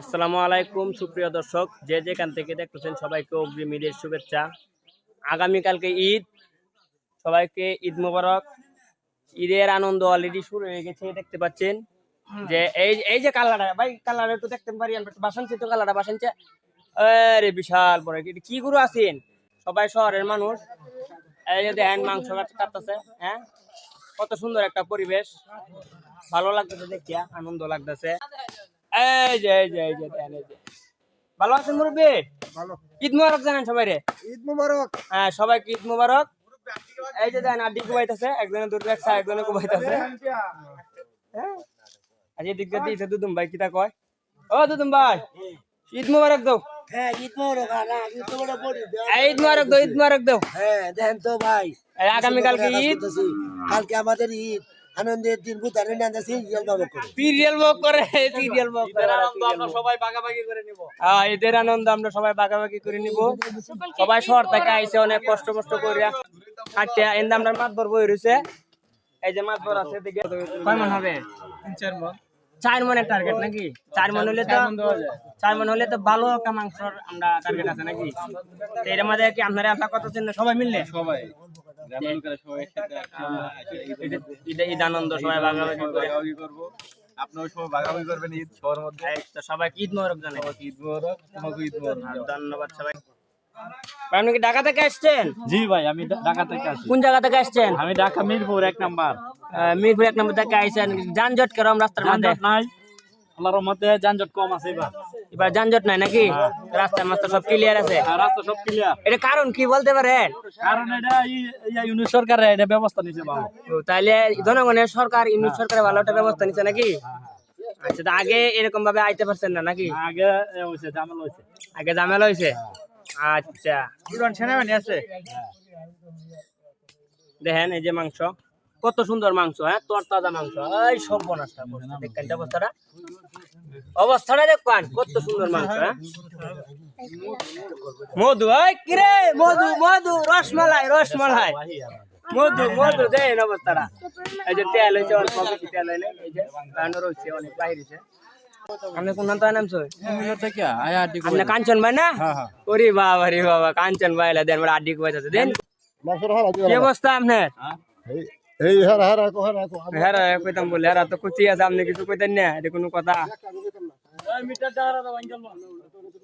আসসালামু আলাইকুম, সুপ্রিয় দর্শক। যে যেখান থেকে দেখতেছেন সবাইকে অগ্রিম ঈদের শুভেচ্ছা। আগামীকালকে ঈদ। সবাইকে ঈদ মোবারক। ঈদের আনন্দ অলরেডি শুরু হয়ে গেছে, দেখতে পাচ্ছেন। যে এই এই যে কালারটা, ভাই, কালারটা একটু দেখতে পারি বাসানছে তো, কালারটা বাসানছে। আরে বিশাল বড় কি কি গুরু আছেন? সবাই শহরের মানুষ। এই যে দেখেন, মাংস কাটতেছে হ্যাঁ? কত সুন্দর একটা পরিবেশ। ভালো লাগতেছে দেখিয়া, আনন্দ লাগতেছে। এই যে এই যে এই যে দেখেন এই যে। ভালো আছেন মুরব্বী? ভালো। ঈদ মোবারক জানেন সবাই রে। ঈদ মুবারক। হ্যাঁ সবাইকে ঈদ মোবারক। এই যে আড্ডি কুবাইতেছে একজনে দূর রাখছে একজনে কুবাইতেছে। হ্যাঁ? আজ এদিক দিয়ে দিয়েছে দুদুম ভাই কিটা কয়? ও দুদুম ভাই ঈদ মোবারক দাও। হ্যাঁ ঈদ মুবারক হ্যাঁ ঈদ মুবারক বলি এই ঈদ মোবারক দাও ঈদ মোবারক দাও। হ্যাঁ দেখেন তো ভাই। আগামীকালকে ঈদ। কালকে আমাদের ঈদ। আনন্দের দিন বুধারে না করে। সিরিয়াল বক করে? সিরিয়াল বক করে? আমরা সবাই ভাগাভাগি করে নিব। হ্যাঁ ঈদের আনন্দ আমরা সবাই ভাগাভাগি করে নিব। সবাই শহর থেকে আইছে অনেক কষ্ট কষ্ট করিয়া কাটিয়া এন্দা আমরা মাছ বর বই রইছে। এই যে মাছ বর আছে এদিকে। কয় মন হবে? চার মন। চার মনের টার্গেট নাকি? চার মন হলে তো চার মন হলে তো ভালো একটা মাংসর আমরা টার্গেট আছে নাকি? তো এর মধ্যে কি আপনারা আপনার কত চিন্তা সবাই মিললে? সবাই। গ্রামের লোকেরা সবাই একসাথে ঈদ- ঈদ- ঈদ আনন্দ সবাই ভাগাভাগি ভাগাভাগি করব। আপনারা সবাই ভাগাভাগি করবেন ঈদ সবার মধ্যে। তো সবাই ঈদ মোবারক জানাই। ঈদ মোবারক তোমাকে ঈদ মোবারক। ধন্যবাদ সবাই। আপনি কি ঢাকা থেকে আসছেন? জি ভাই আমি ঢাকা থেকে আসি। কোন জায়গা থেকে আসছেন? আমি ঢাকা মিরপুর এক নাম্বার। মিরপুর এক নম্বর থেকে আইছেন। যানজট কেরম রাস্তার মধ্যে? যানজট নাই। আল্লাহর রহমতে যানজট কম আছে এবার। এবার যানজট নাই নাকি? রাস্তা মাস্তা সব ক্লিয়ার আছে। রাস্তা সব ক্লিয়ার এটা কারণ কি বলতে পারেন? কারণ এটা ইউনিট সরকারের এটা ব্যবস্থা নিছে ভালো। ও, তাইলে জনগণের সরকার ইউনিট সরকারের ভালো একটা ব্যবস্থা নিচ্ছে নাকি? আচ্ছা আগে এরকম ভাবে আইতে পারছেন না নাকি? আগে এ হয়েছে ঝামেলা হয়েছে আগে ঝামেলা হয়েছে আচ্ছা। সেনাবাহিনী আছে। দেখেন এই যে মাংস। কত সুন্দর মাংস হ্যাঁ? তোর তাজা মাংস। এই সব বনাসটা দেখেন যে অবস্থাটা। অবস্থাটা দেখবেন কত সুন্দর মাংস হ্যাঁ? মধু এই কিরে? মধু মধু রসমালাই রসমালাই। মধু মধু দেন অবস্থাটা। এই যে তেল হয়েছে অল্প বেশি তেল হইলে এই যে রান্না রয়েছে অনেক বাহিরেছে আপনি কোন নাম নামছো আপনি কাঞ্চন ভাই না? হ্যাঁ, হ্যাঁ। ওরে বাবা রে বাবা কাঞ্চন ভাই দেন বড় আড্ডি কুয়াইতাছে দেন। কি অবস্থা আপনার? এই হারা হারা কো হারা কো হ্যাঁ রে, কইতাম বলে হ্যাঁ তো কুচি আছে আপনি কিছু কইতেন না এটা কোনো কথা।